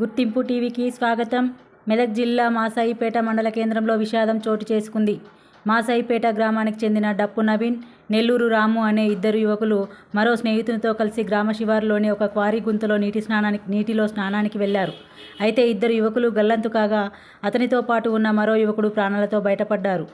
గుర్తింపు టీవీకి స్వాగతం. మెదక్ జిల్లా మాసాయిపేట మండల కేంద్రంలో విషాదం చోటు చేసుకుంది. మాసాయిపేట గ్రామానికి చెందిన డప్పు నవీన్ నెల్లూరు రాము అనే ఇద్దరు యువకులు మరో స్నేహితునితో కలిసి గ్రామ శివారులోని ఒక క్వారీ గుంతలో నీటి స్నానానికి నీటిలో స్నానానికి వెళ్ళారు. అయితే ఇద్దరు యువకులు గల్లంతు కాగా అతనితో పాటు ఉన్న మరో యువకుడు ప్రాణాలతో బయటపడ్డారు.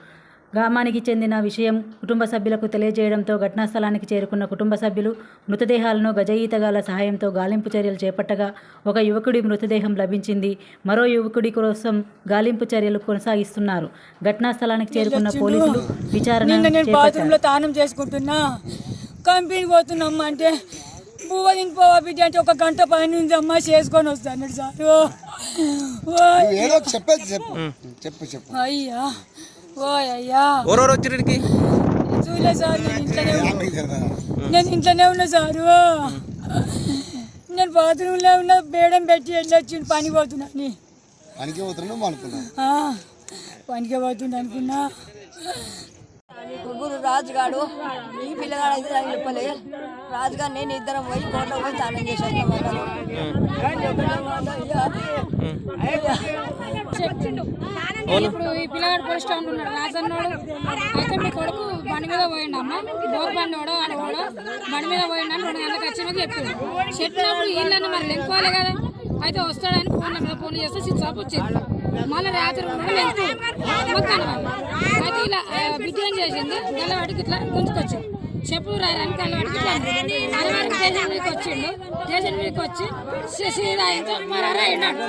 గ్రామానికి చెందిన విషయం కుటుంబ సభ్యులకు తెలియజేయడంతో ఘటనా స్థలానికి చేరుకున్న కుటుంబ సభ్యులు మృతదేహాలను గజ ఈతగాల సహాయంతో గాలింపు చర్యలు చేపట్టగా ఒక యువకుడి మృతదేహం లభించింది. మరో యువకుడి కోసం గాలింపు చర్యలు కొనసాగిస్తున్నారు. ఘటనా స్థలానికి చేరుకున్న పోలీసులు విచారణ నిన్న నేను చేపట్టారు. బాత్రూంలో తానం చేసుకుంటున్నా. కంపెనీ పోతున్నామ్మా అంటే బిడ్డ ఒక గంట పైన ఉందమ్మా చేసుకొని వస్తాను సార్. అయ్యా. ఎవరెవరు వచ్చారు ఇక్కడికి చూలే సార్ నేను ఇంట్లోనే. నేను ఇంట్లోనే ఉన్నా సారు. నేను బాత్రూంలో ఉన్న బేడం పెట్టి వెళ్ళొచ్చి పని పోతున్నాను పనికి పోతున్నావు అనుకున్నావు? ఆ, పనికి పోతుంది అనుకున్నా. ముగ్గురు రాజుగాడు ఈ పిల్లగాడు అయితే నాకు చెప్పలే. రాజుగారు నేను ఇద్దరం పోయి కోట్లో పోయి స్నానం చేసి వస్తాం ఇప్పుడు ఈ పిల్లగాడు పోలీస్ స్టేషన్ ఉన్నాడు. రాజన్నోడు అయితే మీ కొడుకు బండి మీద పోయిండు అమ్మ. బోర్ బండి వాడు అని వాడు బండి మీద పోయిండు అని రెండు గంటలకు వచ్చినది చెప్పిండు. చెప్పినప్పుడు వీళ్ళని మరి లెంకోవాలి కదా. అయితే వస్తాడని ఫోన్ మీద ఫోన్ చేస్తే స్విచ్ ఆఫ్ వచ్చింది. మళ్ళీ రాత్రి కూడా లెంకు. మొత్తాను అయితే ఇలా బిడ్డ ఏం చేసింది. గల్లవాడికి ఇట్లా గుంజుకొచ్చింది. చెప్పు రాయడానికి అలవాడికి అలవాడికి దేశం మీదకి వచ్చిండు. దేశం మీదకి వచ్చి సీదా అయితే మరి అయినాడు.